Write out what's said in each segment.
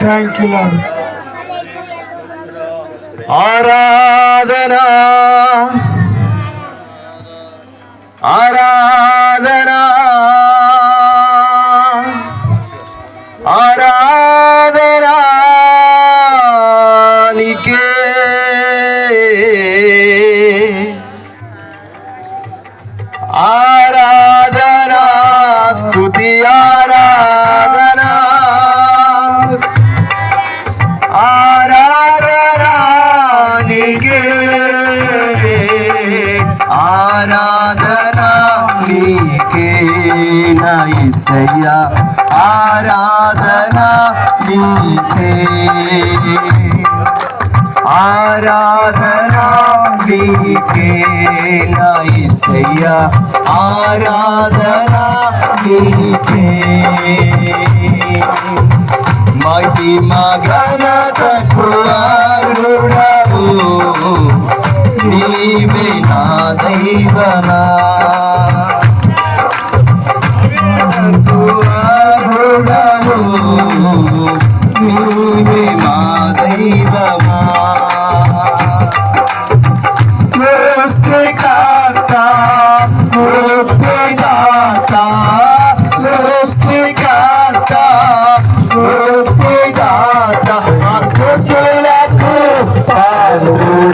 Thank you, Lord. Aradana. Aradana. Aradana. Nike. Aradana. Stutiya. सैया आराधना मीठे आराधना लीजे लाई सैया। आराधना मीठे महिमा घन तकुआ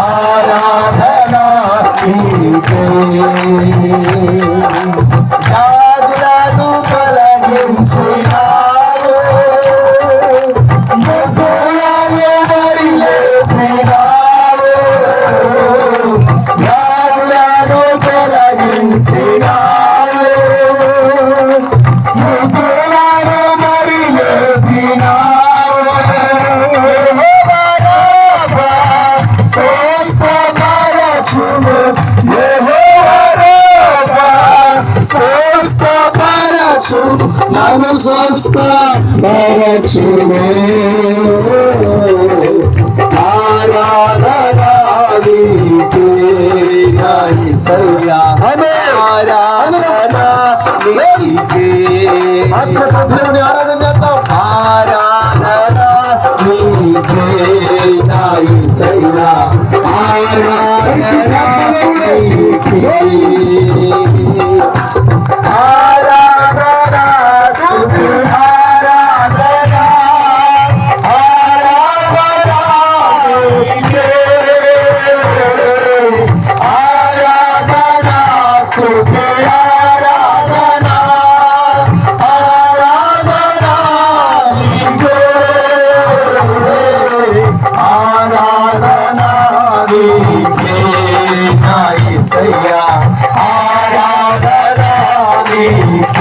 आराधना की కావచ్చు నన్ను స్వస్థ పరచును దేవుని ఆరాధన చేద్దాం ఆరాధన నీకే నాయి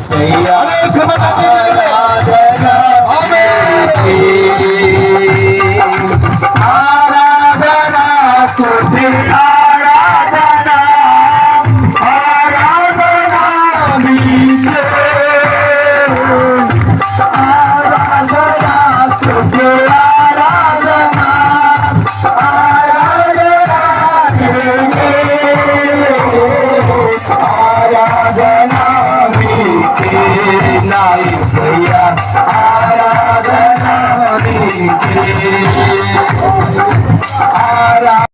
say, I'm coming up here. Rama.